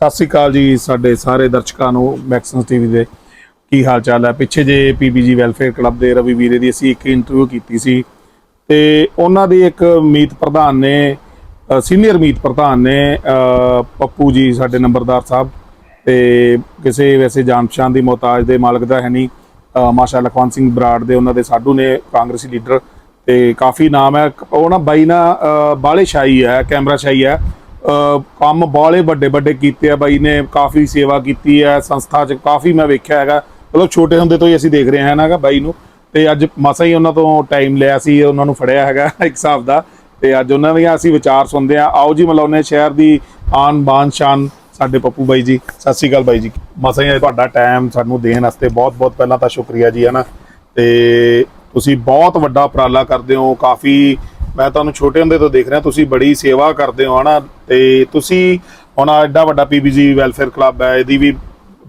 ਸਤਿ ਸ੍ਰੀ ਅਕਾਲ ਜੀ ਸਾਡੇ ਸਾਰੇ ਦਰਸ਼ਕਾਂ ਨੂੰ ਮੈਕਸਨਸ ਟੀਵੀ ਦੇ ਕੀ ਹਾਲ ਚਾਲ ਹੈ? ਪਿੱਛੇ ਜੇ ਪੀਬੀਜੀ ਵੈਲਫੇਅਰ ਕਲੱਬ ਦੇ ਰਵੀ ਵੀਰੇ ਦੀ ਅਸੀਂ ਇੱਕ ਇੰਟਰਵਿਊ ਕੀਤੀ ਸੀ ਤੇ ਉਹਨਾਂ ਦੀ ਇੱਕ ਮੀਤ ਪ੍ਰਧਾਨ ਨੇ ਸੀਨੀਅਰ ਮੀਤ ਪ੍ਰਧਾਨ ਨੇ ਪੱਪੂ ਜੀ ਸਾਡੇ ਨੰਬਰਦਾਰ ਸਾਹਿਬ ਤੇ ਕਿਸੇ ਵੈਸੇ ਜਾਣ ਪਛਾਣ ਦੀ ਮੁਹਤਾਜ ਦੇ ਮਾਲਕ ਦਾ ਹੈ ਨਹੀਂ ਮਾਸ਼ਾ ਲਖਵੰਤ ਸਿੰਘ ਬਰਾੜ ਦੇ ਉਹਨਾਂ ਦੇ ਸਾਡੂ ਨੇ ਕਾਂਗਰਸੀ ਲੀਡਰ ਤੇ ਕਾਫੀ ਨਾਮ ਹੈ। ਉਹ ਨਾ ਬਾਈ ਨਾ ਅ, ਬਾਲੇ ਸ਼ਾਹੀ ਹੈ ਕੈਮਰਾ ਸ਼ਾਹੀ ਹੈ। ਕੰਮ ਬਾਲੇ ਵੱਡੇ ਵੱਡੇ ਕੀਤੇ ਆ ਬਾਈ ਨੇ, ਕਾਫੀ ਸੇਵਾ ਕੀਤੀ ਹੈ ਸੰਸਥਾ 'ਚ ਕਾਫੀ ਮੈਂ ਵੇਖਿਆ ਹੈਗਾ। ਮਤਲਬ ਛੋਟੇ ਹੁੰਦੇ ਤੋਂ ਹੀ ਅਸੀਂ ਦੇਖ ਰਹੇ ਹਾਂ ਨਾਗਾ ਬਾਈ ਨੂੰ। ਤੇ ਅੱਜ ਮਸਾ ਹੀ ਉਹਨਾਂ ਤੋਂ ਟਾਈਮ ਲਿਆ ਸੀ, ਉਹਨਾਂ ਨੂੰ ਫੜਿਆ ਹੈਗਾ ਇੱਕ ਹਿਸਾਬ ਦਾ। ਤੇ ਅੱਜ ਉਹਨਾਂ ਦੀਆਂ ਅਸੀਂ ਵਿਚਾਰ ਸੁਣਦੇ ਆ ਆਓ ਜੀ ਮਿਲਾਉਂਦੇ ਸ਼ਹਿਰ ਦੀ ਆਨ ਬਾਨ ਸ਼ਾਨ ਸਾਡੇ ਪੱਪੂ ਬਾਈ ਜੀ। ਸਤਿ ਸ਼੍ਰੀ ਅਕਾਲ ਬਾਈ ਜੀ। ਮਸਾ ਹੀ ਤੁਹਾਡਾ ਟਾਈਮ ਸਾਨੂੰ ਦੇਣ ਵਾਸਤੇ ਬਹੁਤ ਬਹੁਤ ਪਹਿਲਾਂ ਤਾਂ ਸ਼ੁਕਰੀਆ ਜੀ ਹੈ ਨਾ ਤੇ ਤੁਸੀਂ ਬਹੁਤ ਵੱਡਾ ਉਪਰਾਲਾ ਕਰਦੇ ਹੋ, ਕਾਫੀ ਮੈਂ ਤੁਹਾਨੂੰ ਛੋਟੇ ਹੁੰਦੇ ਤੋਂ ਦੇਖ ਰਿਹਾ, ਤੁਸੀਂ ਬੜੀ ਸੇਵਾ ਕਰਦੇ ਹੋ ਹਨਾ, ਤੇ ਤੁਸੀਂ ਹੁਣ ਆਹ ਐਡਾ ਵੱਡਾ ਪੀਬੀਜੀ ਵੈਲਫੇਅਰ ਕਲੱਬ ਹੈ, ਇਹਦੀ ਵੀ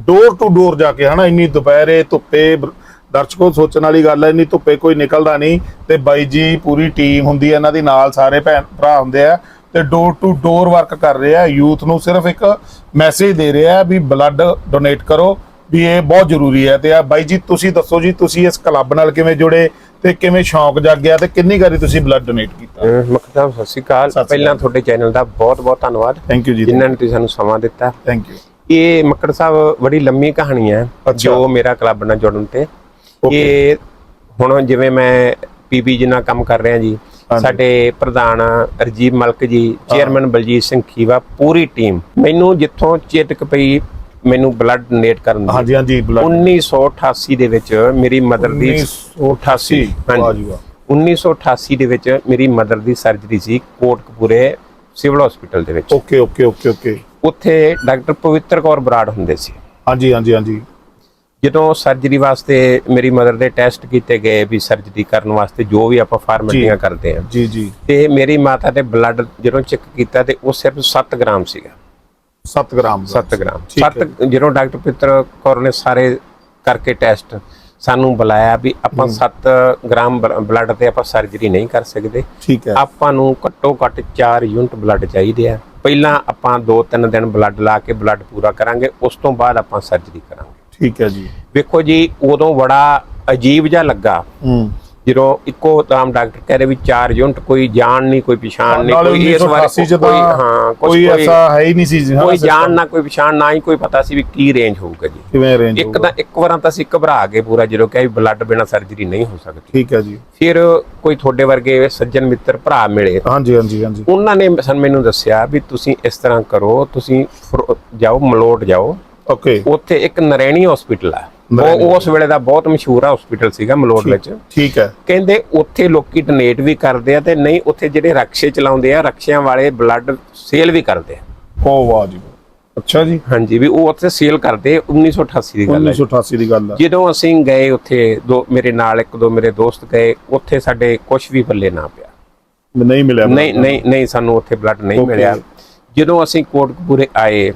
ਡੋਰ ਟੂ ਡੋਰ ਜਾ ਕੇ ਹਨਾ, ਇੰਨੀ ਦੁਪਹਿਰੇ ਧੁੱਪੇ ਦਰਸ਼ਕੋ ਸੋਚਣ ਵਾਲੀ ਗੱਲ ਹੈ, ਇੰਨੀ ਧੁੱਪੇ ਕੋਈ ਨਿਕਲਦਾ ਨਹੀਂ, ਤੇ ਬਾਈ ਜੀ ਪੂਰੀ ਟੀਮ ਹੁੰਦੀ ਹੈ, ਇਹਨਾਂ ਦੀ ਨਾਲ ਸਾਰੇ ਭੈਣ ਭਰਾ ਹੁੰਦੇ ਆ, ਤੇ ਡੋਰ ਟੂ ਡੋਰ ਵਰਕ ਕਰ ਰਹੇ ਆ ਯੂਥ ਨੂੰ ਸਿਰਫ ਇੱਕ ਮੈਸੇਜ ਦੇ ਰਹੇ ਆ ਵੀ ਬਲੱਡ ਡੋਨੇਟ ਕਰੋ, ਵੀ ਇਹ ਬਹੁਤ ਜ਼ਰੂਰੀ ਹੈ, ਤੇ ਆ ਬਾਈ ਜੀ ਤੁਸੀਂ ਦੱਸੋ ਜੀ, ਤੁਸੀਂ ਇਸ ਕਲੱਬ ਨਾਲ ਕਿਵੇਂ ਜੁੜੇ? ਤੇ ਕਿਵੇਂ ਸ਼ੌਂਕ ਜਾਗਿਆ ਤੇ ਕਿੰਨੀ ਵਾਰੀ ਤੁਸੀਂ ਬਲੱਡ ਡੋਨੇਟ ਕੀਤਾ? ਮੱਖਣ ਸਾਹਿਬ ਸਤਿ ਸ਼੍ਰੀ ਅਕਾਲ। ਪਹਿਲਾਂ ਤੁਹਾਡੇ ਚੈਨਲ ਦਾ ਬਹੁਤ ਬਹੁਤ ਧੰਨਵਾਦ। ਥੈਂਕ ਯੂ ਜੀ ਜਿਨ੍ਹਾਂ ਨੇ ਤੁਸੀਂ ਸਾਨੂੰ ਸਮਾਂ ਦਿੱਤਾ। ਥੈਂਕ ਯੂ ਇਹ ਮੱਕੜ ਸਾਹਿਬ ਬੜੀ ਲੰਮੀ ਕਹਾਣੀ ਹੈ। ਜੋ ਮੇਰਾ ਕਲੱਬ ਨਾਲ ਜੁੜਨ ਤੇ. ਇਹ ਹੁਣ ਜਿਵੇਂ ਮੈਂ ਪੀਬੀ ਜਿੰਨਾ ਕੰਮ ਕਰ ਰਿਹਾ ਜੀ। ਸਾਡੇ ਪ੍ਰਧਾਨ ਰਜੀਵ ਮਲਕ ਜੀ ਚੇਅਰਮੈਨ ਬਲਜੀਤ ਸਿੰਘ ਖੀਵਾ ਪੂਰੀ ਟੀਮ ਮੈਨੂੰ ਜਿੱਥੋਂ ਚੇਤਕ ਪਈ ਮੈਨੂੰ ਬਲੱਡ ਡੋਨੇਟ ਕਰਨ ਦੀ। ਹਾਂਜੀ ਹਾਂਜੀ ਬਲੱਡ 1988 ਦੇ ਵਿੱਚ ਮੇਰੀ ਮਦਰ ਦੀ 1988 ਵਾਹ ਹਾਂਜੀ। ਜੀ ਵਾਹ। 1988 ਦੇ ਵਿੱਚ ਮੇਰੀ ਮਦਰ ਦੀ ਸਰਜਰੀ ਸੀ ਕੋਟਕਪੂਰੇ ਸਿਵਲ ਹਸਪੀਟਲ ਦੇ ਵਿੱਚ। Okay okay okay okay. ਉੱਥੇ ਡਾਕਟਰ ਪਵਿੱਤਰ ਕੌਰ ਬਰਾੜ ਹੁੰਦੇ ਸੀ। ਹਾਂਜੀ ਹਾਂਜੀ ਹਾਂਜੀ। ਜਦੋਂ ਸਰਜਰੀ ਵਾਸਤੇ ਮੇਰੀ ਮਦਰ ਦੇ ਟੈਸਟ ਕੀਤੇ ਗਏ ਵੀ ਸਰਜਰੀ ਕਰਨ ਵਾਸਤੇ ਜੋ ਵੀ ਆਪਾਂ ਫਾਰਮੈਲਿਟੀਆਂ ਕਰਦੇ ਆ ਜੀ ਜੀ। ਤੇ ਮੇਰੀ ਮਾਤਾ ਦੇ ਬਲੱਡ ਜਦੋਂ ਚੈੱਕ ਕੀਤਾ ਤੇ ਉਹ ਸਿਰਫ 7 ਗ੍ਰਾਮ ਸੀਗਾ। 7 ਗ੍ਰਾਮ 7 ਗ੍ਰਾਮ। ਠੀਕ ਹੈ। 7 ਜਦੋਂ ਡਾਕਟਰ ਪਵਿੱਤਰ ਕੌਰ ਨੇ ਸਾਰੇ ਕਰਕੇ ਟੈਸਟ ਸਾਨੂੰ ਬੁਲਾਇਆ ਵੀ ਆਪਾਂ 7 ਗ੍ਰਾਮ ਬਲੱਡ ਤੇ ਆਪਾਂ ਸਰਜਰੀ ਨਹੀਂ ਕਰ ਸਕਦੇ। ਠੀਕ ਹੈ। ਆਪਾਂ ਨੂੰ ਘੱਟੋ ਘੱਟ 4 ਯੂਨਿਟ ਬਲੱਡ ਚਾਹੀਦੇ ਆ। ਪਹਿਲਾਂ ਆਪਾਂ 2-3 ਦਿਨ ਬਲੱਡ ਲਾ ਕੇ ਬਲੱਡ ਪੂਰਾ ਕਰਾਂਗੇ ਉਸ ਤੋਂ ਬਾਅਦ ਆਪਾਂ ਸਰਜਰੀ ਕਰਾਂਗੇ। ਠੀਕ ਹੈ ਜੀ। ਵੇਖੋ ਜੀ ਉਦੋਂ ਬੜਾ ਅਜੀਬ ਜਿਹਾ ਲੱਗਾ। ਹੂੰ। ਜਦੋਂ ਇੱਕੋ ਤਾਮ ਡਾਕਟਰ ਕਹਿ ਰਹੇ ਵੀ 4 ਯੂਨਿਟ ਕੋਈ ਜਾਣ ਨਹੀਂ ਕੋਈ ਪਛਾਣ ਨਹੀਂ ਕੋਈ ਇਸ ਬਾਰੇ 1988 ਚ ਕੋਈ ਹਾਂ ਕੋਈ ਐਸਾ ਹੈ ਹੀ ਨਹੀਂ ਸੀ ਕੋਈ ਜਾਣ ਨਾ ਕੋਈ ਪਛਾਣ ਨਾ ਹੀ ਕੋਈ ਪਤਾ ਸੀ ਵੀ ਕੀ ਰੇਂਜ ਹੋਊਗਾ ਜੀ। ਕਿਵੇਂ ਅਰੇਂਜ ਇੱਕ ਤਾਂ ਇੱਕ ਵਾਰਾਂ ਤਾਂ ਅਸੀਂ ਘਬਰਾ ਗਏ ਪੂਰਾ ਜਦੋਂ ਕਿਹਾ ਵੀ ਬਲੱਡ ਬਿਨਾ ਸਰਜਰੀ ਨਹੀਂ ਹੋ ਸਕਦੀ। ਠੀਕ ਹੈ ਜੀ। ਫਿਰ ਕੋਈ ਤੁਹਾਡੇ ਵਰਗੇ ਸੱਜਣ ਮਿੱਤਰ ਭਰਾ ਮਿਲੇ। ਹਾਂਜੀ ਹਾਂਜੀ ਹਾਂਜੀ। ਉਹਨਾਂ ਨੇ ਸਾਨੂੰ ਮੈਨੂੰ ਦੱਸਿਆ ਵੀ ਤੁਸੀਂ ਇਸ ਤਰ੍ਹਾਂ ਕਰੋ ਤੁਸੀਂ ਜਾਓ ਮਲੋਟ ਜਾਓ। ਓਕੇ ਉੱਥੇ ਇੱਕ ਨਰੈਣੀ ਹਸਪੀਟਲ ਆ। ਉਹ ਉਸ ਵੇਲੇ ਦਾ ਬਹੁਤ ਮਸ਼ਹੂਰ ਹਸਪੀਟਲ ਸੀਗਾ ਮਲੋਟ ਵਿੱਚ। ਠੀਕ ਹੈ। ਕਹਿੰਦੇ ਉੱਥੇ ਲੋਕੀ ਡੋਨੇਟ ਵੀ ਕਰਦੇ ਆ ਤੇ ਨਹੀਂ ਉੱਥੇ ਜਿਹੜੇ ਰਕਸ਼ੇ ਚਲਾਉਂਦੇ ਆ ਰਕਸ਼ਿਆਂ ਵਾਲੇ ਬਲੱਡ ਸੇਲ ਵੀ ਕਰਦੇ ਆ। ਓ ਵਾਹ ਜੀ। ਅੱਛਾ ਜੀ। ਹਾਂਜੀ ਵੀ ਉਹ ਉੱਥੇ ਸੇਲ ਕਰਦੇ 1988 ਦੀ ਗੱਲ ਹੈ। 1988 ਦੀ ਗੱਲ ਹੈ। ਜਦੋਂ ਅਸੀਂ ਗਏ ਉੱਥੇ ਦੋ ਮੇਰੇ ਨਾਲ ਇੱਕ ਦੋ ਮੇਰੇ ਦੋਸਤ ਗਏ ਉੱਥੇ ਸਾਡੇ ਕੁਝ ਵੀ ਪੱਲੇ ਨਾ ਪਿਆ। ਨਹੀਂ ਮਿਲਿਆ। ਨਹੀਂ ਨਹੀਂ ਨਹੀਂ ਸਾਨੂੰ ਉੱਥੇ ਬਲੱਡ ਨਹੀਂ. ਮਿਲਿਆ। ਜਦੋਂ ਅਸੀਂ ਕੋਟਕਪੂਰੇ ਆਏ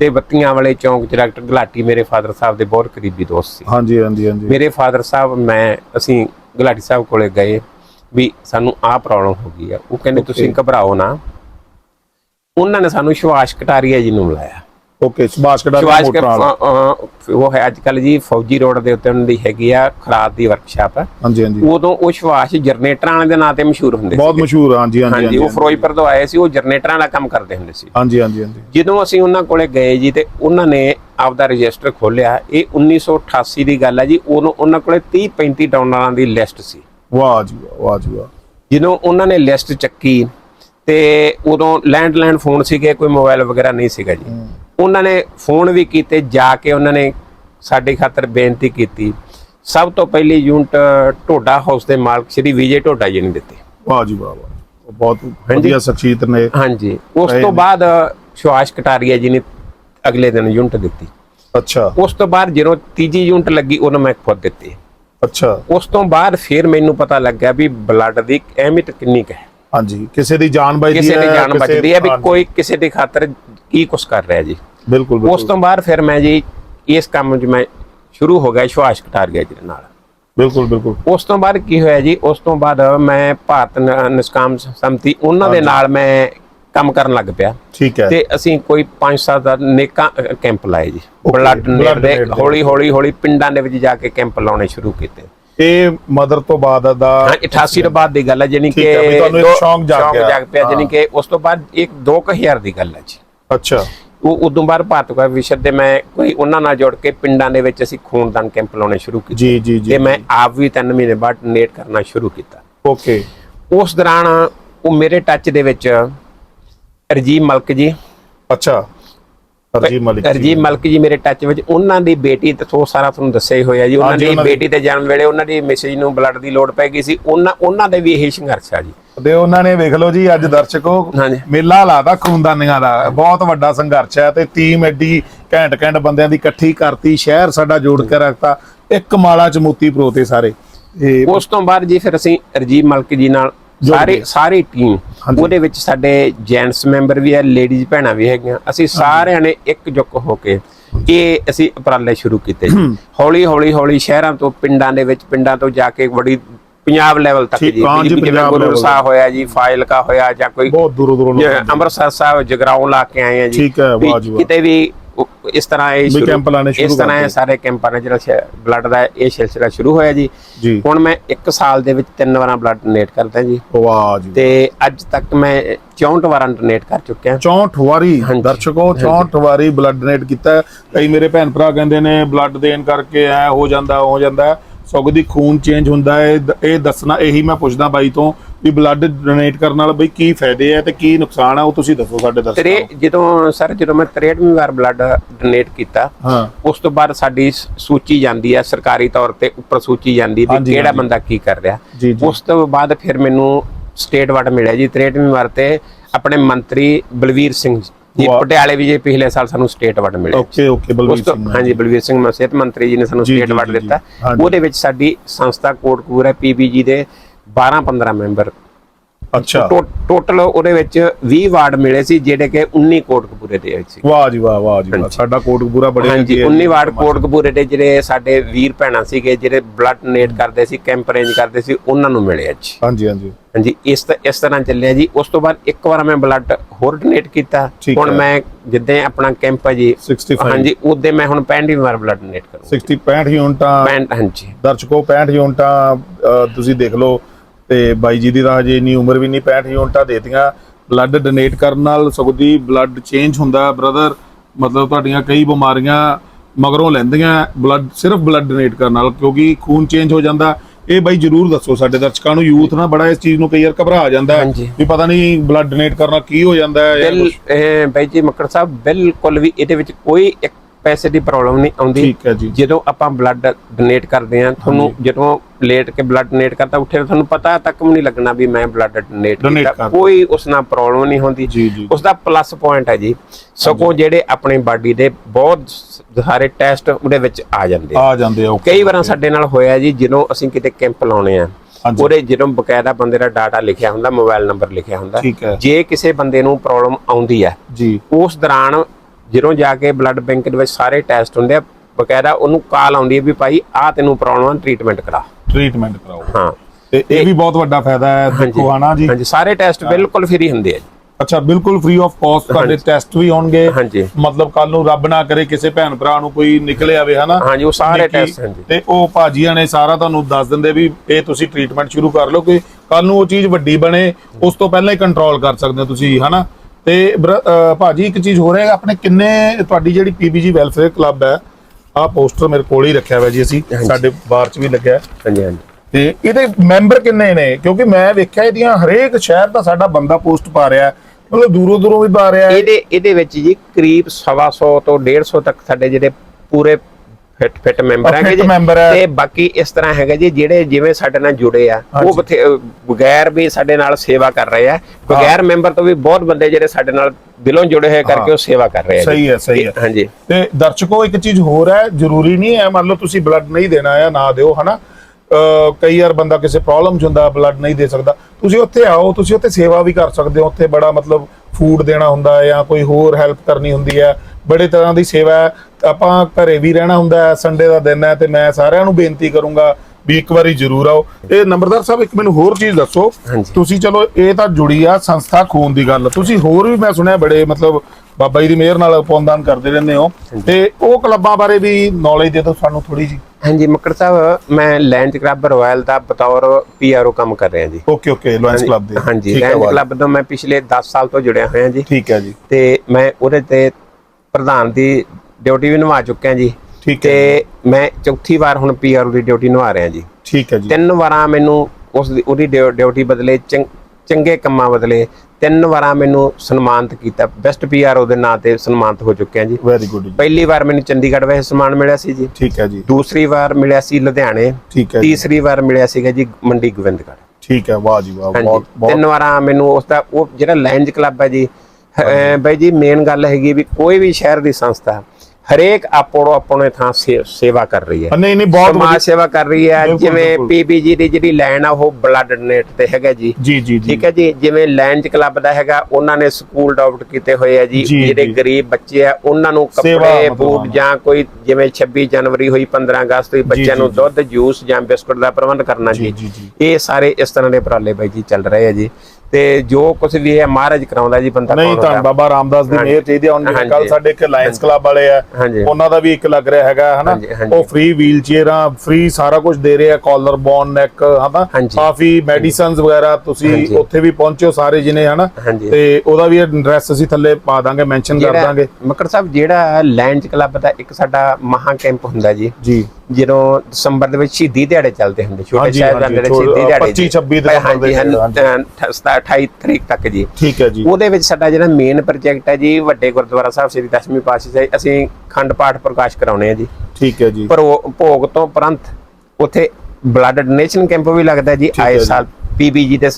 ਤੇ ਬੱਤੀਆਂ ਵਾਲੇ ਚੌਂਕ ਚ ਡਾਕਟਰ ਗੁਲਾਟੀ ਮੇਰੇ ਫਾਦਰ ਸਾਹਿਬ ਦੇ ਬਹੁਤ ਕਰੀਬੀ ਦੋਸਤ ਸੀ। ਹਾਂਜੀ ਹਾਂਜੀ ਹਾਂਜੀ। ਮੇਰੇ ਫਾਦਰ ਸਾਹਿਬ ਮੈਂ ਅਸੀਂ ਗੁਲਾਟੀ ਸਾਹਿਬ ਕੋਲੇ ਗਏ ਵੀ ਸਾਨੂੰ ਆਹ ਪ੍ਰੋਬਲਮ ਹੋ ਗਈ ਆ। ਉਹ ਕਹਿੰਦੇ ਤੁਸੀਂ ਘਬਰਾਓ ਨਾ। ਉਹਨਾਂ ਨੇ ਸਾਨੂੰ ਸ਼ਿਵਾਸ਼ ਕਟਾਰੀਆ ਜੀ ਨੂੰ ਬੁਲਾਇਆ। ਓਕੇ ਸੁਭਾਸ਼ ਸ਼ਿਵਾਸ਼ ਮੋਟਰ ਵਾਲਾ ਉਹ ਹੈ ਅੱਜ ਕੱਲ ਜੀ ਫੌਜੀ ਰੋਡ ਦੇ ਉੱਤੇ ਉਹਨਾਂ ਦੀ ਹੈਗੀ ਆ ਖਰਾਦ ਦੀ ਵਰਕਸ਼ਾਪ ਹਾਂਜੀ ਹਾਂਜੀ। ਉਦੋਂ ਉਹ ਸ਼ਿਵਾਸ਼ ਜਨਰੇਟਰਾਂ ਵਾਲੇ ਦੇ ਨਾਂ ਤੇ ਮਸ਼ਹੂਰ ਹੁੰਦੇ ਬਹੁਤ ਸੀ ਮਸ਼ਹੂਰ ਆ, ਹਾਂਜੀ ਹਾਂਜੀ ਹਾਂਜੀ ਉਹ ਫਿਰੋਜ਼ਪੁਰ ਤੋਂ ਆਏ ਸੀ ਉਹ ਜਨਰੇਟਰਾਂ ਦਾ ਕੰਮ ਕਰਦੇ ਹੁੰਦੇ ਸੀ। ਹਾਂਜੀ ਹਾਂਜੀ ਹਾਂਜੀ। ਜਦੋਂ ਅਸੀਂ ਉਹਨਾਂ ਕੋਲੇ ਗਏ ਜੀ ਤੇ ਉਹਨਾਂ ਨੇ ਆਪਦਾ ਰਜਿਸਟਰ ਖੋਲਿਆ ਇਹ 1988 ਦੀ ਗੱਲ ਹੈ ਜੀ ਉਦੋਂ ਉਹਨਾਂ ਕੋਲੇ 30 35 ਡੋਨਰਾਂ ਦੀ ਲਿਸਟ ਸੀ। ਵਾਹ ਜੀ ਵਾਹ ਜੀ ਵਾਹ। ਜਦੋਂ ਉਹਨਾਂ ਨੇ ਲਿਸਟ ਚੱਕੀ ਤੇ ਉਦੋਂ ਲੈਂਡਲਾਈਨ ਫੋਨ ਸੀਗੇ ਕੋਈ ਮੋਬਾਈਲ ਵਗੈਰਾ ਨਹੀਂ ਸੀਗਾ ਜੀ। ਉਹਨਾਂ ਨੇ ਫੋਨ ਵੀ ਕੀਤੇ ਜਾ ਕੇ ਉਹਨਾਂ ਨੇ ਸਾਡੇ ਖਾਤਰ ਬੇਨਤੀ ਕੀਤੀ। ਸਭ ਤੋਂ ਪਹਿਲੀ ਯੂਨਿਟ ਢੋਡਾ ਹਾਊਸ ਦੇ ਮਾਲਕ ਸ਼੍ਰੀ ਵਿਜੇ ਢੋਡਾ ਜੀ ਨੇ ਦਿੱਤੀ। ਵਾਹ ਜੀ ਵਾਹ ਵਾਹ। ਬਹੁਤ ਵਧੀਆ ਸ਼ਖਸੀਅਤ ਨੇ। ਹਾਂਜੀ। ਉਸ ਤੋਂ। ਬਾਅਦ ਸੁਭਾਸ਼ ਕਟਾਰੀਆ ਜੀ ਨੇ ਅਗਲੇ ਦਿਨ ਯੂਨਿਟ ਦਿੱਤੀ। ਅੱਛਾ। ਉਸ ਤੋਂ ਬਾਅਦ ਜਦੋਂ ਤੀਜੀ ਯੂਨਿਟ ਲੱਗੀ ਉਹਨੂੰ ਮੈਂ ਖੁਦ ਦਿੱਤੀ। ਅੱਛਾ। ਉਸ ਤੋਂ ਬਾਅਦ ਫਿਰ ਮੈਨੂੰ ਪਤਾ ਲੱਗਿਆ ਵੀ ਬਲੱਡ ਦੀ ਅਹਿਮੀਅਤ ਕਿੰਨੀ ਹੈ। ਹਾਂਜੀ। ਕਿਸੇ ਦੀ ਜਾਨ ਬਚਦੀ ਕਿਸੇ ਦੀ ਜਾਨ ਬਚਦੀ ਹੈ ਵੀ ਕੋਈ ਕਿਸੇ ਦੀ ਖਾਤਰ ਕੀ ਕੁਛ ਕਰ ਰਿਹਾ ਜੀ। ਬਿਲਕੁਲ ਉਸ ਤੋਂ ਬਾਅਦ ਫਿਰ ਮੈਂ ਜੀ ਇਸ ਕੰਮ 'ਚ ਮੈਂ ਸ਼ੁਰੂ ਹੋ ਗਿਆ ਵਿਸ਼ਵਾਸ ਕਟਾਰ ਗਿਆ ਜੀ ਦੇ ਨਾਲ। ਬਿਲਕੁਲ ਬਿਲਕੁਲ। ਉਸ ਤੋਂ ਬਾਅਦ ਕੀ ਹੋਇਆ ਜੀ ਉਸ ਤੋਂ ਬਾਅਦ ਮੈਂ ਭਾਰਤ ਨਿਸ਼ਕਾਮ ਸੰਮਤੀ ਉਹਨਾਂ ਦੇ ਨਾਲ ਮੈਂ ਕੰਮ ਕਰਨ ਲੱਗ ਪਿਆ। ਠੀਕ ਹੈ। ਤੇ ਅਸੀਂ ਕੋਈ 5-7 ਦਾ ਨੇਕਾਂ ਕੈਂਪ ਲਾਏ ਜੀ। ਬਲੱਡ ਦੇ। ਹੌਲੀ ਹੌਲੀ ਹੌਲੀ ਪਿੰਡਾਂ ਦੇ ਵਿੱਚ ਜਾ ਕੇ ਕੈਂਪ ਲਾਉਣੇ ਸ਼ੁਰੂ ਕੀਤੇ। ਇਹ ਮਦਰ ਤੋਂ ਬਾਅਦ ਦਾ ਹਾਂ 88 ਤੋਂ ਬਾਅਦ ਦੀ ਗੱਲ ਹੈ ਜਾਨੀ ਕਿ ਤੁਹਾਨੂੰ ਇੱਕ ਸ਼ੌਂਕ ਜਾਗ ਪਿਆ ਜਾਨੀ। ਕਿ ਉਸ ਤੋਂ ਬਾਅਦ ਇੱਕ 2000 ਦੀ ਗੱਲ ਹੈ ਜੀ। ਅੱਛਾ। ਉਹ ਉਦੋਂ ਬਾਅਦ ਭਾਰਤ ਕਾ ਵਿਸ਼ਦ ਦੇ ਮੈਂ ਕੋਈ ਉਹਨਾਂ ਨਾਲ ਜੁੜ ਕੇ ਪਿੰਡਾਂ ਦੇ ਵਿੱਚ ਅਸੀਂ ਖੂਨਦਾਨ ਕੈਂਪ ਲਾਉਣੇ ਸ਼ੁਰੂ ਕੀਤੇ। ਜੀ ਜੀ ਜੀ ਤੇ ਮੈਂ ਆਪ ਵੀ 3 ਮਹੀਨੇ ਬਾਅਦ ਡੋਨੇਟ ਕਰਨਾ ਸ਼ੁਰੂ ਕੀਤਾ। ਓਕੇ। ਉਸ ਦੌਰਾਨ ਉਹ ਮੇਰੇ ਟੱਚ ਦੇ ਵਿੱਚ ਰਜੀਵ ਮਲਕ ਜੀ। ਅੱਛਾ। ਅਰਜੀ ਮਲਿਕ ਜੀ। ਰਜੀਵ ਮਲਕ ਜੀ ਮੇਰੇ ਟੱਚ ਵਿੱਚ ਉਹਨਾਂ ਦੀ ਬੇਟੀ ਤੇ ਉਹ ਸਾਰਾ ਤੁਹਾਨੂੰ ਦੱਸਿਆ ਹੀ ਹੋਇਆ ਜੀ। ਉਹਨਾਂ ਦੀ- ਬੇਟੀ ਤੇ ਜਨਮ ਵੇਲੇ ਉਹਨਾਂ ਦੀ ਮੈਸੇਜ ਨੂੰ ਬਲੱਡ ਦੀ ਲੋੜ ਪੈ ਗਈ ਸੀ। ਉਹਨਾਂ ਉਹਨਾਂ ਦੇ ਵੀ ਇਹੀ ਸੰਘਰਸ਼ ਆ ਜੀ। ਤੇ ਉਹਨਾਂ ਨੇ ਵੇਖ ਲਓ ਜੀ ਅੱਜ ਦਰਸ਼ਕੋ। ਮੇਲਾ ਲਾਦਾ ਖੂਨਦਾਨੀਆਂ ਦਾ ਬਹੁਤ ਵੱਡਾ ਸੰਘਰਸ਼ ਹੈ ਤੇ ਟੀਮ ਐਡੀ ਘੈਂਟ ਘੈਂਟ ਬੰਦਿਆਂ ਦੀ ਇਕੱਠੀ ਕਰਤੀ ਸ਼ਹਿਰ ਸਾਡਾ ਜੋੜ ਕੇ ਰੱਖਤਾ ਇੱਕ ਮਾਲਾ ਚ ਮੋਤੀ ਪਰੋਤੇ ਸਾਰੇ ਉਸ ਤੋਂ ਬਾਅਦ ਜੀ ਫਿਰ ਅਸੀਂ ਰਜੀਵ ਮਲਕ ਜੀ ਨਾਲ ਸਾਰੇ। ਸਾਰੀ ਟੀਮ। ਉਹਦੇ ਵਿੱਚ ਸਾਡੇ ਜੈਂਟਸ ਮੈਂਬਰ ਵੀ ਹੈ ਲੇਡੀਜ਼ ਭੈਣਾਂ ਵੀ ਹੈਗੀਆਂ ਅਸੀਂ ਸਾਰਿਆਂ ਨੇ ਇੱਕਜੁੱਟ ਹੋ ਕੇ ਇਹ ਅਸੀਂ ਉਪਰਾਲੇ ਸ਼ੁਰੂ ਕੀਤੇ ਹੌਲੀ ਹੌਲੀ ਹੌਲੀ ਸ਼ਹਿਰਾਂ ਤੋਂ ਪਿੰਡਾਂ ਦੇ ਵਿੱਚ ਪਿੰਡਾਂ ਤੋਂ ਜਾ ਕੇ ਬੜੀ ਪੰਜਾਬ ਲੈਵਲ ਤੱਕ ਜੀ ਜਿਵੇਂ ਗੁਰੂ ਸਾਹਿਬ ਹੋਇਆ ਜੀ ਫਾਇਲਕਾ ਹੋਇਆ ਜਾਂ ਕੋਈ ਬਹੁਤ ਦੂਰੋਂ ਦੂਰੋਂ ਲੋਕ ਅੰਮ੍ਰਿਤਸਰ ਸਾਹਿਬ ਜਗਰਾਉਂ ਲਾ ਕੇ ਆਏ ਆ ਜੀ। ਠੀਕ ਹੈ, ਵੀ ਵਾਹ ਜੀ ਵਾਹ। ਕਿਤੇ ਵੀ ਇਸ ਤਰ੍ਹਾਂ ਇਹ ਸ਼ੁਰੂ- ਕੈਂਪ ਲਾਉਣੇ ਸ਼ੁਰੂ ਇਸ ਤਰ੍ਹਾਂ ਇਹ। ਸਾਰੇ ਕੈਂਪਾਂ ਨੇ ਜਿਹੜਾ ਬਲੱਡ ਦਾ ਇਹ ਸਿਲਸਿਲਾ ਸ਼ੁਰੂ ਹੋਇਆ ਜੀ। ਹੁਣ ਮੈਂ 1 ਸਾਲ ਦੇ ਵਿੱਚ ਤਿੰਨ ਵਾਰਾਂ ਬਲੱਡ ਡੋਨੇਟ ਕਰਦਾ ਜੀ। ਵਾਹ ਜੀ ਤੇ ਅੱਜ ਤੱਕ ਮੈਂ 64 ਵਾਰਾਂ ਡੋਨੇਟ ਕਰ ਚੁੱਕਿਆ। 64 ਵਾਰੀ। ਦਰਸ਼ਕੋ 64 ਵਾਰੀ ਬਲੱਡ ਡੋਨੇਟ ਕੀਤਾ। ਕਈ ਮੇਰੇ ਭੈਣ ਭਰਾ ਕਹਿੰਦੇ ਨੇ ਬਲੱਡ ਦੇਣ ਕਰਕੇ ਐ ਹੋ ਜਾਂਦਾ ਹੋ ਜਾਂਦਾ। ਸਗੋਂ ਦੀ ਖੂਨ ਚੇਂਜ ਹੁੰਦਾ ਹੈ ਇਹ ਦੱਸਣਾ ਇਹੀ ਮੈਂ ਪੁੱਛਦਾ ਬਾਈ ਤੋਂ ਵੀ ਬਲੱਡ ਡੋਨੇਟ ਕਰਨ ਨਾਲ ਬਈ ਕੀ ਫਾਇਦੇ ਆ ਤੇ ਕੀ ਨੁਕਸਾਨ ਆ ਉਹ ਤੁਸੀਂ ਦੱਸੋ ਸਾਡੇ ਦਰਸ਼ਕਾਂ ਨੂੰ। ਜਦੋਂ ਸਰ ਜਦੋਂ ਮੈਂ 63ਵੀਂ ਵਾਰ ਬਲੱਡ ਡੋਨੇਟ ਕੀਤਾ ਹਾਂ। ਉਸ ਤੋਂ ਬਾਅਦ ਸਾਡੀ ਸੂਚੀ ਜਾਂਦੀ ਹੈ ਸਰਕਾਰੀ ਤੌਰ ਤੇ ਉੱਪਰ ਸੂਚੀ ਜਾਂਦੀ ਵੀ ਕਿਹੜਾ। ਬੰਦਾ ਕੀ ਕਰ ਰਿਹਾ। ਉਸ ਤੋਂ ਬਾਅਦ ਫਿਰ ਮੈਨੂੰ ਸਟੇਟ ਵਾਰਡ ਮਿਲਿਆ ਜੀ 63ਵੀਂ ਵਾਰ ਤੇ ਆਪਣੇ ਮੰਤਰੀ ਬਲਵੀਰ ਸਿੰਘ ਜੀ। ਪਟਿਆਲੇ ਵੀ ਜੇ ਪਿਛਲੇ ਸਾਲ ਸਾਨੂੰ ਸਟੇਟ ਵਾਰਡ ਮਿਲਿਆ ਓਕੇ ਓਕੇ ਬਲਵੀਰ ਸਿੰਘ ਹਾਂਜੀ ਬਲਵੀਰ ਸਿੰਘ ਮ- ਸਿਹਤ ਮੰਤਰੀ ਜੀ ਨੇ ਸਾਨੂੰ ਸਟੇਟ ਜੀ, ਵਾਰਡ ਜੀ, ਜੀ। ਦਿੱਤਾ। ਉਹਦੇ ਵਿੱਚ ਸਾਡੀ ਸੰਸਥਾ ਕੋਟਕਪੂਰ ਹੈ ਪੀਬੀਜੀ ਦੇ 12 15 ਮੈਂਬਰ ਅੱਛਾ। ਟੋਟਲ ਉਹਦੇ ਵਿੱਚ 20 ਵਾਰਡ ਮਿਲੇ ਸੀ ਜਿਹੜੇ ਕਿ 19 ਕੋਟਕਪੂਰੇ ਦੇ ਵਿੱਚ ਸੀ। ਵਾਹ ਜੀ ਵਾਹ ਵਾਹ ਜੀ ਵਾਹ। ਸਾਡਾ ਕੋਟਕਪੂਰਾ ਬੜੇ ਹਾਂਜੀ ਅੱਗੇ ਹੈ 19 ਜੀ। ਵਾਰਡ ਕੋਟਕਪੂਰੇ ਦੇ ਜਿਹੜੇ ਸਾਡੇ ਵੀਰ ਭੈਣਾਂ ਸੀਗੇ ਜਿਹੜੇ ਬਲੱਡ ਡੋਨੇਟ ਕਰਦੇ ਸੀ ਕੈਂਪ ਅਰੇਂਜ ਕਰਦੇ ਸੀ ਉਹਨਾਂ ਨੂੰ ਮਿਲੇ ਅੱਜ। ਹਾਂਜੀ ਹਾਂਜੀ। ਹਾਂਜੀ ਇਸ ਇਸ ਤਰ੍ਹਾਂ ਚੱਲਿਆ ਜੀ। ਉਸ ਤੋਂ ਬਾਅਦ ਇੱਕ ਵਾਰ ਮੈਂ ਬਲੱਡ ਹੋਰ ਡੋਨੇਟ ਕੀਤਾ। ਹੁਣ। ਮੈਂ ਜਿੱਦਾਂ ਆਪਣਾ ਕੈਂਪ ਹੈ ਜੀ 65 ਹਾਂਜੀ ਉਹਦੇ ਮੈਂ ਹੁਣ 65ਵੀਂ ਵਾਰ ਬਲੱਡ ਡੋਨੇਟ ਕਰੂੰਗਾ 60 65 ਯੂਨਿਟਾਂ 65 ਹਾਂਜੀ। ਦਰਸ਼ਕੋ 65 ਯੂਨਿਟਾਂ ਤੁਸੀਂ ਦੇਖ ਲਓ ਤੇ ਬਾਈ ਜੀ ਦੀ ਤਾਂ ਅਜੇ ਇੰਨੀ ਉਮਰ ਵੀ ਨਹੀਂ 65 ਯੂਨਿਟਾਂ ਦੇਤੀਆਂ ਬਲੱਡ ਡੋਨੇਟ ਕਰਨ ਨਾਲ ਸਗੋਂ ਦੀ ਬਲੱਡ ਚੇਂਜ ਹੁੰਦਾ ਬ੍ਰਦਰ ਮਤਲਬ ਤੁਹਾਡੀਆਂ ਕਈ ਬਿਮਾਰੀਆਂ ਮਗਰੋਂ ਲੈਂਦੀਆਂ ਬਲੱਡ ਸਿਰਫ ਬਲੱਡ ਡੋਨੇਟ ਕਰਨ ਨਾਲ ਕਿਉਂਕਿ ਖੂਨ ਚੇਂਜ ਹੋ ਜਾਂਦਾ ਇਹ ਬਾਈ ਜਰੂਰ ਦੱਸੋ ਸਾਡੇ ਦਰਸ਼ਕਾਂ ਨੂੰ ਯੂਥ ਨਾ ਬੜਾ ਇਸ ਚੀਜ਼ ਨੂੰ ਕਈ ਵਾਰ ਘਬਰਾ ਜਾਂਦਾ ਹੈ। ਵੀ ਪਤਾ ਨਹੀਂ ਬਲੱਡ ਡੋਨੇਟ ਕਰਨਾ ਕੀ ਹੋ ਜਾਂਦਾ ਹੈ। ਇਹ ਬਾਈ ਜੀ ਮੱਕੜ ਸਾਹਿਬ ਬਿਲਕੁਲ ਵੀ ਇਹਦੇ ਵਿੱਚ ਕੋਈ ਇੱਕ ਪੈਸੇ ਦੀ ਪ੍ਰੋਬਲਮ ਨਹੀਂ ਆਉਂਦੀ ਠੀਕ ਹੈ ਜੀ ਜਦੋਂ ਆਪਾਂ ਬਲੱਡ ਡੋਨੇਟ ਕਰਦੇ ਆ ਤੁਹਾਨੂੰ ਜਦੋਂ ਲੇਟ ਕੇ ਬਲੱਡ ਡੋਨੇਟ ਕਰਤਾ ਉੱਠੇ ਤੁਹਾਨੂੰ ਪਤਾ ਤੱਕ ਵੀ ਨਹੀਂ ਲੱਗਣਾ ਵੀ ਮੈਂ ਬਲੱਡ ਡੋਨੇਟ ਕੀਤਾ। ਕੋਈ ਉਸ ਨਾਲ ਪ੍ਰੋਬਲਮ ਨਹੀਂ ਹੁੰਦੀ। ਉਸ ਦਾ ਪਲੱਸ ਪੁਆਇੰਟ ਹੈ ਜੀ ਸਗੋਂ ਜਿਹੜੇ ਆਪਣੀ ਬਾਡੀ ਦੇ ਬਹੁਤ ਸਾਰੇ ਟੈਸਟ ਉਹਦੇ ਵਿੱਚ ਆ ਜਾਂਦੇ ਆ ਜਾਂਦੇ ਆ ਕਈ ਵਾਰਾਂ। ਸਾਡੇ ਨਾਲ ਹੋਇਆ ਜੀ ਜਦੋਂ ਅਸੀਂ ਕਿਤੇ ਕੈਂਪ ਲਾਉਣੇ ਆ। ਉਹਦੇ ਜਦੋਂ ਬਕਾਇਦਾ ਬੰਦੇ ਦਾ ਡਾਟਾ ਲਿਖਿਆ ਹੁੰਦਾ ਮੋਬਾਈਲ ਨੰਬਰ ਲਿਖਿਆ ਹੁੰਦਾ। ਜੇ ਕਿਸੇ ਬੰਦੇ ਨੂੰ ਪ੍ਰੋਬਲਮ ਆਉਂਦੀ ਹੈ ਜੀ ਉਸ ਦੌਰਾਨ ਜਦੋਂ ਜਾ ਕੇ ਬਲੱਡ ਬੈਂਕ ਦੇ ਵਿੱਚ ਸਾਰੇ ਟੈਸਟ ਹੁੰਦੇ ਆ ਬਕਾਇਦਾ ਉਹਨੂੰ ਕਾਲ ਆਉਂਦੀ ਹੈ ਵੀ ਭਾਈ ਆ ਤੈਨੂੰ ਪ੍ਰੋਬਲਮ ਟ੍ਰੀਟਮੈਂਟ ਕਰਾ। ਟ੍ਰੀਟਮੈਂਟ ਕਰਾਓ। ਹਾਂ। ਤੇ ਇਹ ਵੀ ਬਹੁਤ ਵੱਡਾ ਫਾਇਦਾ ਹੈ ਦੇਖੋ ਹਨਾ ਜੀ। ਹਾਂਜੀ ਸਾਰੇ ਟੈਸਟ ਬਿਲਕੁਲ ਫ੍ਰੀ ਹੁੰਦੇ ਆ ਅੱਛਾ ਬਿਲਕੁਲ ਫ੍ਰੀ ਆਫ ਕਾਸਟ ਤੁਹਾਡੇ। ਟੈਸਟ ਵੀ ਹੋਣਗੇ ਹਾਂਜੀ। ਮਤਲਬ ਕੱਲ ਨੂੰ ਰੱਬ ਨਾ ਕਰੇ ਕਿਸੇ ਭੈਣ ਭਰਾ ਨੂੰ ਕੋਈ ਨਿਕਲੇ ਆਵੇ ਹਨਾ? ਹਾਂਜੀ, ਉਹ ਸਾਰੇ test, ਹਾਂਜੀ। ਤੇ ਉਹ ਭਾਜੀਆਂ ਨੇ ਸਾਰਾ ਤੁਹਾਨੂੰ ਦੱਸ ਦਿੰਦੇ ਵੀ ਇਹ ਤੁਸੀਂ ਟ੍ਰੀਟਮੈਂਟ ਸ਼ੁਰੂ ਕਰ ਲਓ ਕਿ ਕੱਲ ਨੂੰ ਉਹ ਚੀਜ਼ ਵੱਡੀ ਬਣੇ ਉਸ ਤੋਂ ਪਹਿਲਾਂ ਹੀ ਕੰਟਰੋਲ ਕਰ ਸਕਦੇ ਹੋ ਤੁਸੀਂ ਹਨਾ? ਤੇ ਭਾਜੀ ਇੱਕ ਚੀਜ਼ ਹੋ ਰਿਹਾ ਆਪਣੇ ਕਿੰਨੇ ਤੁਹਾਡੀ ਜਿਹੜੀ ਪੀਬੀਜੀ ਵੈਲਫੇਅਰ ਕਲੱਬ ਹੈ ਆਹ ਪੋਸਟਰ ਮੇਰੇ ਕੋਲ ਹੀ ਰੱਖਿਆ ਹੋਇਆ ਜੀ ਅਸੀਂ। ਸਾਡੇ ਬਾਰ ਚ ਵੀ ਲੱਗਿਆ ਹੈ। ਹਾਂਜੀ ਹਾਂਜੀ ਤੇ ਇਹਦੇ ਮੈਂਬਰ ਕਿੰਨੇ ਨੇ ਕਿਉਂਕਿ ਮੈਂ ਵੇਖਿਆ ਇਹਦੀਆਂ ਹਰੇਕ ਸ਼ਹਿਰ ਦਾ ਸਾਡਾ ਬੰਦਾ ਪੋਸਟ ਪਾ ਰਿਹਾ। ਮਤਲਬ ਦੂਰੋਂ ਦੂਰੋਂ ਵੀ ਪਾ ਰਿਹਾ ਇਹਦੇ ਇਹਦੇ ਵਿੱਚ ਜੀ ਕਰੀਬ 125 ਤੋਂ 150 ਤੱਕ ਸਾਡੇ ਜਿਹੜੇ ਪੂਰੇ ਫਿੱਟ ਫਿੱਟ ਮੈਂਬਰ ਹੈਗੇ ਜੀ। ਤੇ ਬਾਕੀ ਇਸ ਤਰ੍ਹਾਂ ਹੈਗਾ ਜੀ ਜਿਹੜੇ ਜਿਵੇਂ ਸਾਡੇ ਨਾਲ ਜੁੜੇ ਆ। ਉਹ ਬਗੈਰ ਵੀ ਸਾਡੇ ਨਾਲ ਸੇਵਾ ਕਰ ਰਹੇ ਆ ਬਗੈਰ ਮੈਂਬਰ ਤੋਂ ਵੀ ਬਹੁਤ ਬੰਦੇ ਜਿਹੜੇ ਸਾਡੇ ਨਾਲ ਦਿਲੋਂ ਜੁੜੇ ਹੋਏ ਕਰਕੇ। ਉਹ ਸੇਵਾ ਕਰ ਰਹੇ ਆ। ਸਹੀ ਹੈ, ਸਹੀ ਹੈ। ਹਾਂਜੀ ਤੇ ਦਰਸ਼ਕੋ ਇੱਕ ਚੀਜ਼ ਹੋਰ ਹੈ ਜ਼ਰੂਰੀ ਨਹੀਂ ਹੈ ਮੰਨ ਲਓ ਤੁਸੀਂ ਬਲੱਡ ਨਹੀਂ ਦੇਣਾ ਜਾਂ ਨਾ ਦਿਓ ਹਨਾ ਕਈ ਵਾਰ ਬੰਦਾ ਕਿਸੇ ਪ੍ਰੋਬਲਮ ਚ ਹੁੰਦਾ ਬਲੱਡ ਨਹੀਂ ਦੇ ਸਕਦਾ ਤੁਸੀਂ ਉੱਥੇ ਆਓ ਤੁਸੀਂ ਉੱਥੇ ਸੇਵਾ ਵੀ ਕਰ ਸਕਦੇ ਹੋ ਉੱਥੇ ਬੜਾ ਮਤਲਬ ਫੂਡ ਦੇਣਾ ਹੁੰਦਾ ਹੈ ਜਾਂ ਕੋਈ ਹੋਰ ਹੈਲਪ ਕਰਨੀ ਹੁੰਦੀ ਹੈ ਬੜੇ ਤਰ੍ਹਾਂ ਦੀ ਸੇਵਾ ਹੈ। ਆਪਾਂ ਘਰੇ ਵੀ ਰਹਿਣਾ ਹੁੰਦਾ ਹੈ ਸੰਡੇ ਦਾ ਦਿਨ ਹੈ ਤੇ ਮੈਂ ਸਾਰਿਆਂ ਨੂੰ ਬੇਨਤੀ ਕਰੂੰਗਾ ਵੀ ਇੱਕ ਵਾਰੀ ਜ਼ਰੂਰ ਆਓ। ਇਹ ਨੰਬਰਦਾਰ ਸਾਹਿਬ ਇੱਕ ਮੈਨੂੰ ਹੋਰ ਚੀਜ਼ ਦੱਸੋ। ਹਾਂਜੀ। ਤੁਸੀਂ ਚਲੋ ਇਹ ਤਾਂ ਜੁੜੀ ਆ ਸੰਸਥਾ ਖੂਨ ਦੀ ਗੱਲ। ਤੁਸੀਂ ਹੋਰ ਵੀ ਮੈਂ ਸੁਣਿਆ ਬੜੇ ਮਤਲਬ ਬਾਬਾ ਜੀ ਦੀ ਮਿਹਰ ਨਾਲ ਪੌਂਦਾਨ ਕਰਦੇ ਰਹਿੰਦੇ ਹੋ। ਤੇ ਉਹ ਕਲੱਬਾਂ ਬਾਰੇ ਵੀ ਨੌਲੇਜ ਦੇ ਦਿਓ ਸਾਨੂੰ ਥੋੜੀ ਜੀ ਹਾਂਜੀ ਮੱਕੜ ਸਾਹਿਬ ਮੈਂ ਲੈਂਡ ਕਲੱਬ ਰਾਇਲ ਦਾ ਬਤੌਰ ਪੀਆਰਓ ਕੰਮ ਕਰ ਰਿਹਾ ਜੀ। ਓਕੇ ਓਕੇ ਲਾਇਨਸ ਕਲੱਬ ਦੇ। ਹਾਂਜੀ ਠੀਕ ਹੈ ਲੈਂਡ ਵਾਹ। ਕਲੱਬ ਤੋਂ ਮੈਂ ਪਿਛਲੇ 10 ਸਾਲ ਤੋਂ ਜੁੜਿਆ ਹੋਇਆ ਜੀ। ਠੀਕ ਹੈ ਜੀ। ਤੇ ਮੈਂ ਉਹਦੇ ਤੇ ਪ੍ਰਧਾਨ ਦੀ ਡਿਊਟੀ ਵੀ ਨਿਭਾ ਚੁੱਕਿਆ ਜੀ। ਠੀਕ ਹੈ ਤੇ ਮੈਂ ਚੌਥੀ ਵਾਰ ਹੁਣ ਪੀਆਰਓ ਦੀ ਡਿਊਟੀ ਨਿਭਾ ਰਿਹਾ ਜੀ। ਠੀਕ ਹੈ ਜੀ। ਤਿੰਨ ਵਾਰਾਂ ਮੈਨੂੰ ਉਸ ਦੀ ਉਹਦੀ ਡਿਊ- ਡਿਊਟੀ ਬਦਲੇ ਚੰਗ- ਚੰਗੇ ਕੰਮਾਂ ਬਦਲੇ ਤਿੰਨ ਵਾਰਾਂ ਮੈਨੂੰ ਸਨਮਾਨਿਤ ਕੀਤਾ। ਬੈਸਟ ਪੀਆਰਓ ਦੇ ਨਾਂ ਤੇ ਸਨਮਾਨਿਤ ਹੋ ਚੁੱਕਿਆ ਜੀ। ਵੈਰੀ ਗੁੱਡ ਜੀ। ਪਹਿਲੀ ਵਾਰ ਮੈਨੂੰ ਚੰਡੀਗੜ੍ਹ ਵਿੱਚ ਸਨਮਾਨ ਮਿਲਿਆ ਸੀ ਜੀ। ਠੀਕ ਹੈ ਜੀ। ਦੂਸਰੀ ਵਾਰ ਮਿਲਿਆ ਸੀ ਲੁਧਿਆਣੇ। ਠੀਕ ਹੈ ਜੀ। ਤੀਸਰੀ ਵਾਰ ਮਿਲਿਆ ਸੀਗਾ ਜੀ ਮੰਡੀ ਗੋਬਿੰਦਗੜ੍ਹ। ਠੀਕ ਹੈ ਵਾਹ ਜੀ ਵਾਹ ਹਾਂਜੀ। ਬਹੁਤ ਬਹੁਤ ਤਿੰਨ ਵਾਰਾਂ ਮੈਨੂੰ ਉਸ ਦਾ ਉਹ ਜਿਹੜਾ ਲੈਂਜ ਕਲੱਬ ਹੈ ਜੀ ਬਾਈ ਜੀ ਮੇਨ ਗੱਲ ਹੈਗੀ ਵੀ ਕੋਈ ਵੀ ਸ਼ਹਿਰ ਦੀ ਸੰਸਥਾ ਹਰੇਕ ਆਪੋ ਆਪਣੇ ਥਾਂ ਸੇਵਾ ਕਰ ਰਹੀ ਹੈ ਨਹੀਂ ਨਹੀਂ ਬਹੁਤ ਸਮਾਜ ਸੇਵਾ ਕਰ ਰਹੀ ਹੈ ਜਿਵੇਂ। ਪੀਬੀਜੀ ਦੀ ਜਿਹੜੀ ਲਾਈਨ ਆ ਉਹ ਬਲੱਡ ਡੋਨੇਟ ਤੇ ਹੈਗਾ ਜੀ ਜੀ ਜੀ ਠੀਕ ਹੈ ਜੀ ਜਿਵੇਂ ਲੈਂਜ ਕਲੱਬ ਦਾ ਹੈਗਾ ਉਹਨਾਂ ਨੇ ਸਕੂਲ ਅਡਾਪਟ ਕੀਤੇ ਹੋਏ ਆ ਜੀ ਜਿਹੜੇ। ਗਰੀਬ ਬੱਚੇ ਆ ਉਹਨਾਂ ਨੂੰ ਕੱਪੜੇ ਬੂਟ। ਜਾਂ ਕੋਈ ਜਿਵੇਂ 26 ਜਨਵਰੀ ਹੋਈ 15 ਅਗਸਤ ਹੋਈ ਬੱਚਿਆਂ ਨੂੰ। ਦੁੱਧ ਜੂਸ ਜਾਂ ਬਿਸਕੁਟ ਦਾ ਪ੍ਰਬੰਧ ਕਰਨਾ ਜੀ। ਇਹ ਸਾਰੇ ਇਸ ਤਰ੍ਹਾਂ ਦੇ ਉਪਰਾਲੇ ਬਾਈ ਜੀ ਚੱਲ ਰਹੇ ਆ ਜੀ ਤੇ ਜੋ ਕੁਝ ਵੀ ਹੈ ਮਹਾਰਾਜ ਕਰਾਉਂਦਾ ਜੀ ਬੰਦਾ ਨਹੀਂ ਤਾਂ? ਬਾਬਾ ਰਾਮਦਾਸ ਦੀ। ਮਿਹਰ ਚਾਹੀਦੀ ਹੁਣ ਹਾਂਜੀ। ਕੱਲ ਸਾਡੇ ਇੱਕ ਲਾਇਨਸ ਕਲੱਬ ਵਾਲੇ ਆ। ਉਹਨਾਂ ਦਾ ਵੀ ਇੱਕ ਲੱਗ ਰਿਹਾ ਹੈਗਾ ਹਨਾ। ਉਹ ਫ੍ਰੀ ਵੀਲ ਚੇਅਰਾਂ ਫ੍ਰੀ ਸਾਰਾ ਕੁਝ ਦੇ ਰਹੇ ਆ ਕਾਲਰ ਬੋਨ ਨੈਕ ਹਨਾ। ਕਾਫੀ ਮੈਡੀਸਨਸ ਵਗੈਰਾ ਤੁਸੀਂ। ਉੱਥੇ ਵੀ ਪਹੁੰਚੋ ਸਾਰੇ ਜਿਨੇ ਹਨਾ। ਤੇ ਉਹਦਾ ਵੀ ਐਡਰੈਸ ਅਸੀਂ ਥੱਲੇ ਪਾ ਦਾਂਗੇ ਮੈਂਸ਼ਨ ਕਰ ਦਾਂਗੇ ਮੱਕੜ ਸਾਹਿਬ ਜਿਹੜਾ ਲੈਂਜ ਕਲੱਬ ਦਾ ਇੱਕ ਸਾਡਾ ਮਹਾ ਕੈਂਪ ਹੁੰਦਾ ਜੀ ਜੀ ਜਦੋਂ ਦਸੰਬਰ ਦੇ ਵਿੱਚ ਸ਼ਹੀਦੀ ਦਿਹਾੜੇ ਚੱਲਦੇ ਹੁੰਦੇ ਛੋਟੇ ਹਾਂਜੀ, ਸਾਹਿਬ ਹਾਂਜੀ, ਦੇ ਸ਼ਹੀਦੀ ਦਿਹਾੜੇ 25 26 ਦਸੰਬਰ ਦੇ। 28 ਤਰੀਕ ਤੱਕ ਜੀ। ਠੀਕ ਹੈ ਜੀ। ਉਹਦੇ ਵਿੱਚ ਸਾਡਾ ਜਿਹੜਾ ਮੇਨ ਪ੍ਰੋਜੈਕਟ ਹੈ ਜੀ ਵੱਡੇ ਗੁਰਦੁਆਰਾ ਸਾਹਿਬ ਸ੍ਰੀ ਦਸਵੀਂ ਪਾਤਸ਼ਾਹੀ ਸਾਹਿਬ ਅਸੀਂ ਖੰਡ ਪਾਠ ਪ੍ਰਕਾਸ਼ ਕਰਾਉਣੇ ਆ ਜੀ। ਠੀਕ ਹੈ ਜੀ। ਪਰ ਉਹ ਭੋਗ ਤੋਂ ਉਪਰੰਤ ਉੱਥੇ ਬਲੱਡ ਡੋਨੇਸ਼ਨ ਕੈਂਪ ਵੀ ਲੱਗਦਾ ਜੀ ਆਏ। ਸਾਲ ਪੀਬੀਜੀ ਦੇ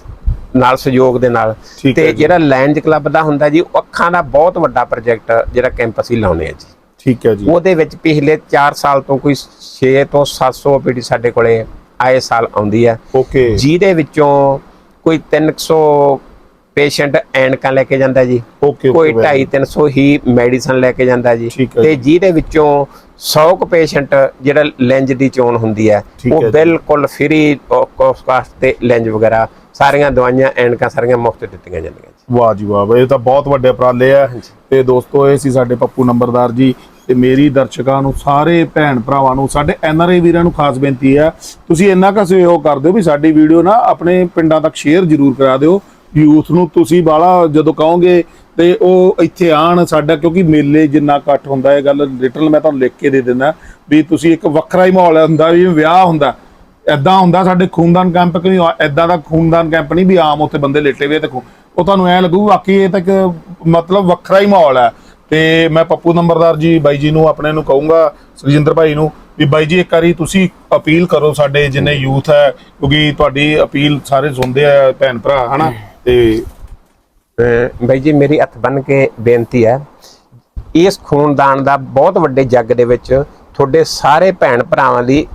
ਨਾਲ ਸਹਿਯੋਗ ਦੇ ਨਾਲ। ਤੇ। ਜਿਹੜਾ ਲੈਂਜ ਕਲੱਬ ਦਾ ਹੁੰਦਾ ਜੀ ਅੱਖਾਂ ਦਾ ਬਹੁਤ ਵੱਡਾ ਪ੍ਰੋਜੈਕਟ ਜਿਹੜਾ ਕੈਂਪ ਅਸੀਂ ਲਾਉਣੇ ਆ ਜੀ। ਠੀਕ ਹੈ ਜੀ। ਉਹਦੇ ਵਿੱਚ ਪਿਛਲੇ 4 ਸਾਲ ਤੋਂ ਕੋਈ 6 ਤੋਂ 700 ਪੀਟੀ ਸਾਡੇ ਕੋਲੇ ਆਏ ਸਾਲ ਆਉਂਦੀ ਹੈ। ਓਕੇ ਜਿਹਦੇ ਵਿੱਚੋਂ ਕੋਈ 300 ਪੇਸ਼ੈਂਟ ਐਨਕਾਂ ਲੈ ਕੇ ਜਾਂਦਾ ਜੀ ਓਕੇ ਕੋਈ 250 300 ਹੀ ਮੈਡੀਸਨ ਲੈ ਕੇ ਜਾਂਦਾ ਜੀ ਤੇ। ਜਿਹਦੇ ਵਿੱਚੋਂ 100 ਕੁ ਪੇਸ਼ੈਂਟ ਜਿਹੜਾ ਲੈਂਜ ਦੀ ਚੋਣ ਹੁੰਦੀ ਹੈ ਉਹ। ਬਿਲਕੁਲ ਫ੍ਰੀ ਕਾਸਟ ਤੇ ਲੈਂਜ ਵਗੈਰਾ ਸਾਰੀਆਂ ਦਵਾਈਆਂ ਐਨਕਾਂ ਸਾਰੀਆਂ ਮੁਫਤ ਦਿੱਤੀਆਂ ਜਾਂਦੀਆਂ ਜੀ ਵਾਹ ਜੀ ਵਾਹ ਇਹ ਤਾਂ ਬਹੁਤ ਵੱਡੇ ਉਪਰਾਲੇ ਆ। ਤੇ ਦੋਸਤੋ ਇਹ ਸੀ ਸਾਡੇ ਪੱਪੂ ਨੰਬਰਦਾਰ ਜੀ ਤੇ ਮੇਰੀ ਦਰਸ਼ਕਾਂ ਨੂੰ, ਸਾਰੇ ਭੈਣ ਭਰਾਵਾਂ ਨੂੰ, ਸਾਡੇ ਐਨ ਆਰ ਐਨਆਰਆਈ ਵੀਰਾਂ ਨੂੰ ਖਾਸ ਬੇਨਤੀ ਹੈ, ਤੁਸੀਂ ਇੰਨਾ ਕੁ ਸਹਿਯੋਗ ਕਰ ਦਿਓ ਵੀ ਸਾਡੀ ਵੀਡੀਓ ਨਾ ਆਪਣੇ ਪਿੰਡਾਂ ਤੱਕ ਸ਼ੇਅਰ ਜ਼ਰੂਰ ਕਰਾ ਦਿਓ। ਯੂਥ ਨੂੰ ਤੁਸੀਂ ਬਾਲਾ ਜਦੋਂ ਕਹੋਗੇ ਤੇ ਉਹ ਇੱਥੇ ਆਣ ਸਾਡਾ, ਕਿਉਂਕਿ ਮੇਲੇ ਜਿੰਨਾ ਇਕੱਠ ਹੁੰਦਾ, ਇਹ ਗੱਲ ਲਿਟਰਲ ਮੈਂ ਤੁਹਾਨੂੰ ਲਿਖ ਕੇ ਦੇ ਦਿੰਦਾ, ਵੀ ਤੁਸੀਂ ਇੱਕ ਵੱਖਰਾ ਹੀ ਮਾਹੌਲ ਹੁੰਦਾ, ਵੀ ਵਿਆਹ ਹੁੰਦਾ ਐਦਾਂ ਹੁੰਦਾ ਸਾਡੇ ਖੂਨਦਾਨ ਕੈਂਪ ਕਿ ਨਹੀਂ ਐਦਾਂ ਦਾ ਖੂਨਦਾਨ ਕੈਂਪ ਨਹੀਂ ਵੀ ਆਮ ਉੱਥੇ ਬੰਦੇ ਲੇਟੇ ਹੋਏ ਤੇ ਉਹ ਤੁਹਾਨੂੰ ਐ ਲੱਗੂ, ਵਾਕਈ ਇਹ ਤਾਂ ਇੱਕ ਮਤਲਬ ਵੱਖਰਾ ਹੀ ਮਾਹੌਲ ਹੈ। ਤੇ ਮੈਂ ਪੱਪੂ ਨੰਬਰਦਾਰ ਜੀ, ਬਾਈ ਜੀ ਨੂੰ, ਆਪਣੇ ਨੂੰ ਕਹੂੰਗਾ, ਸੁਖਜਿੰਦਰ ਭਾਈ ਨੂੰ, ਵੀ ਬਾਈ ਜੀ, ਇੱਕ ਵਾਰੀ ਤੁਸੀਂ ਅਪੀਲ ਕਰੋ ਸਾਡੇ ਜਿੰਨੇ ਯੂਥ ਹੈ, ਕਿਉਂਕਿ ਤੁਹਾਡੀ ਅਪੀਲ ਸਾਰੇ ਸੁਣਦੇ ਆ ਭੈਣ ਭਰਾ, ਹਨਾ? ਤੇ ਅਹ ਬਾਈ ਜੀ, ਮੇਰੀ ਹੱਥ ਬੰਨ ਕੇ ਬੇਨਤੀ ਹੈ, ਇਸ ਖੂਨਦਾਨ ਦਾ ਬਹੁਤ ਵੱਡੇ ਜੱਗ ਦੇ ਵਿੱਚ ਤੁਹਾਡੇ ਸਾਰੇ ਭੈਣ ਭਰਾਵਾਂ ਦੀ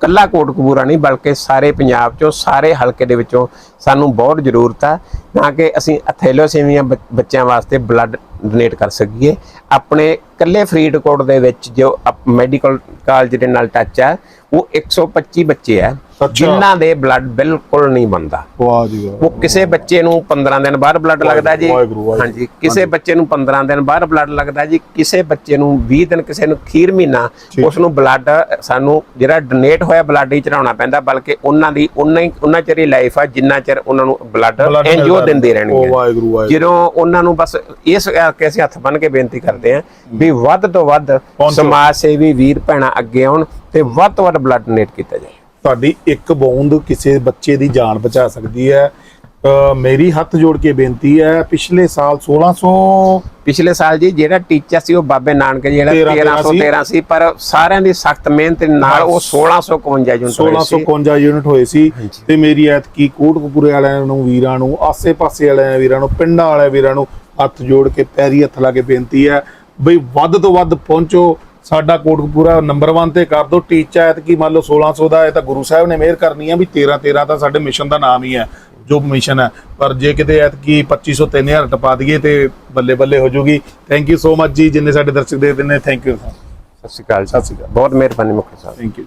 ਕੱਲਾ ਕੋਟਕਪੂਰਾ ਨਹੀਂ, ਬਲਕਿ ਸਾਰੇ ਪੰਜਾਬ ਚੋਂ, ਸਾਰੇ ਹਲਕੇ ਦੇ ਵਿੱਚੋਂ ਸਾਨੂੰ ਬਹੁਤ ਜ਼ਰੂਰਤ ਆ ਤਾਂ ਕਿ ਅਸੀਂ ਥੈਲੋਸੀਮੀਆ ਬੱਚਿਆਂ ਵਾਸਤੇ ਬਲੱਡ ਡੋਨੇਟ ਕਰ ਸਕੀਏ। ਆਪਣੇ ਕੱਲੇ ਫਰੀਦਕੋਟ ਦੇ ਵਿੱਚ ਜੋ ਮੈਡੀਕਲ ਕਾਲਜ ਦੇ ਨਾਲ ਟੱਚ ਆ, ਉਹ 125 ਬੱਚੇ ਆ। ਜਿਨ੍ਹਾਂ ਦੇ ਬਲੱਡ ਬਿਲਕੁਲ ਨਹੀਂ ਬੰਦਾ ਵਾਹ ਜੀ ਵਾਹ ਉਹ ਕਿਸੇ ਬੱਚੇ ਨੂੰ 15 ਦਿਨ ਬਾਅਦ ਬਲੱਡ ਲੱਗਦਾ ਜੀ। ਹਾਂਜੀ ਕਿਸੇ ਬੱਚੇ ਨੂੰ 15 ਦਿਨ ਬਾਅਦ ਬਲੱਡ ਲੱਗਦਾ ਜੀ ਕਿਸੇ ਬੱਚੇ ਨੂੰ 20 ਦਿਨ ਕਿਸੇ ਨੂੰ ਖੀਰ ਮਹੀਨਾ। ਉਸ ਨੂੰ ਬਲੱਡ ਸਾਨੂੰ ਜਿਹੜਾ ਡੋਨੇਟ ਹੋਇਆ ਬਲੱਡ ਹੀ ਚੜਾਉਣਾ ਪੈਂਦਾ ਬਲਕਿ ਉਹਨਾਂ ਦੀ ਉਹਨਾਂ ਹੀ ਉਹਨਾਂ ਚਿਰ ਹੀ ਲਾਈਫ ਆ ਜਿੰਨਾ ਚਿਰ ਉਹਨਾਂ ਨੂੰ ਬਲੱਡ ਐਨਜੀਓ ਦਿੰਦੇ। ਰਹਿਣਗੇ। ਜਦੋਂ ਉਹਨਾਂ ਨੂੰ ਬਸ ਇਸ ਕਰਕੇ ਅਸੀਂ ਹੱਥ ਬੰਨ ਕੇ ਬੇਨਤੀ ਕਰਦੇ ਹਾਂ ਵੀ ਵੱਧ ਤੋਂ ਵੱਧ। ਸਮਾਜ ਸੇਵੀ ਵੀਰ ਭੈਣਾਂ ਅੱਗੇ ਆਉਣ ਤੇ ਵੱਧ ਤੋਂ ਵੱਧ ਬਲੱਡ ਡੋਨੇਟ ਕੀਤਾ ਜਾਏ ਤੁਹਾਡੀ ਇੱਕ ਬੂੰਦ ਕਿਸੇ ਬੱਚੇ ਦੀ ਜਾਨ ਬਚਾ ਸਕਦੀ ਹੈ। ਮੇਰੀ ਹੱਥ ਜੋੜ ਕੇ ਬੇਨਤੀ ਹੈ ਪਿਛਲੇ ਸਾਲ 1600 ਪਿਛਲੇ ਸਾਲ ਜੀ ਜਿਹੜਾ ਟੀਚਰ ਸੀ ਉਹ ਬਾਬੇ ਨਾਨਕ ਜਿਹੜਾ 13 1313 ਸੀ ਪਰ ਸਾਰਿਆਂ ਦੀ ਸਖਤ ਮਿਹਨਤ ਨਾਲ ਉਹ 1651 ਯੂਨਿਟ ਹੋਏ ਸੀ। 1651 ਯੂਨਿਟ ਹੋਏ ਸੀ। ਤੇ ਮੇਰੀ ਐਤਕੀ ਕੋਟਕਪੂਰੇ ਵਾਲਿਆਂ ਨੂੰ ਵੀਰਾਂ ਨੂੰ ਆਸੇ-ਪਾਸੇ ਵਾਲਿਆਂ ਵੀਰਾਂ ਨੂੰ ਪਿੰਡਾਂ ਵਾਲੇ ਵੀਰਾਂ ਨੂੰ ਹੱਥ ਜੋੜ ਕੇ ਪੈਰੀ ਹੱਥ ਲਾ ਕੇ ਬੇਨਤੀ ਹੈ ਬਈ ਵੱਧ ਤੋਂ ਵੱਧ ਪਹੁੰਚੋ। ਸਾਡਾ ਕੋਟਕਪੂਰਾ ਨੰਬਰ 1 ਤੇ ਕਰ ਦਿਓ। ਟੀਚਾ ਐਤਕੀ ਮੰਨ ਲਓ 1600 ਦਾ ਇਹ ਤਾਂ ਗੁਰੂ ਸਾਹਿਬ ਨੇ ਮਿਹਰ ਕਰਨੀ ਆ ਵੀ 13 13 ਤਾਂ ਸਾਡੇ ਮਿਸ਼ਨ ਦਾ ਨਾਮ ਹੀ ਹੈ ਜੋ ਮਿਸ਼ਨ ਹੈ। ਪਰ ਜੇ ਕਿਤੇ ਐਤਕੀ 2500 3000 ਟਪਾ ਦਈਏ ਤੇ ਬੱਲੇ ਬੱਲੇ ਹੋ ਜਾਊਗੀ ਥੈਂਕ ਯੂ ਸੋ ਮਚ ਜੀ ਜਿੰਨੇ ਸਾਡੇ ਦਰਸ਼ਕ ਦੇਖਦੇ ਨੇ ਥੈਂਕ ਯੂ ਸਤਿ ਸ਼੍ਰੀ ਅਕਾਲ। ਸਤਿ ਸ਼੍ਰੀ ਅਕਾਲ। ਬਹੁਤ ਮਿਹਰਬਾਨੀ ਮੁਖੀ ਸਾਹਿਬ ਥੈਂਕ ਯੂ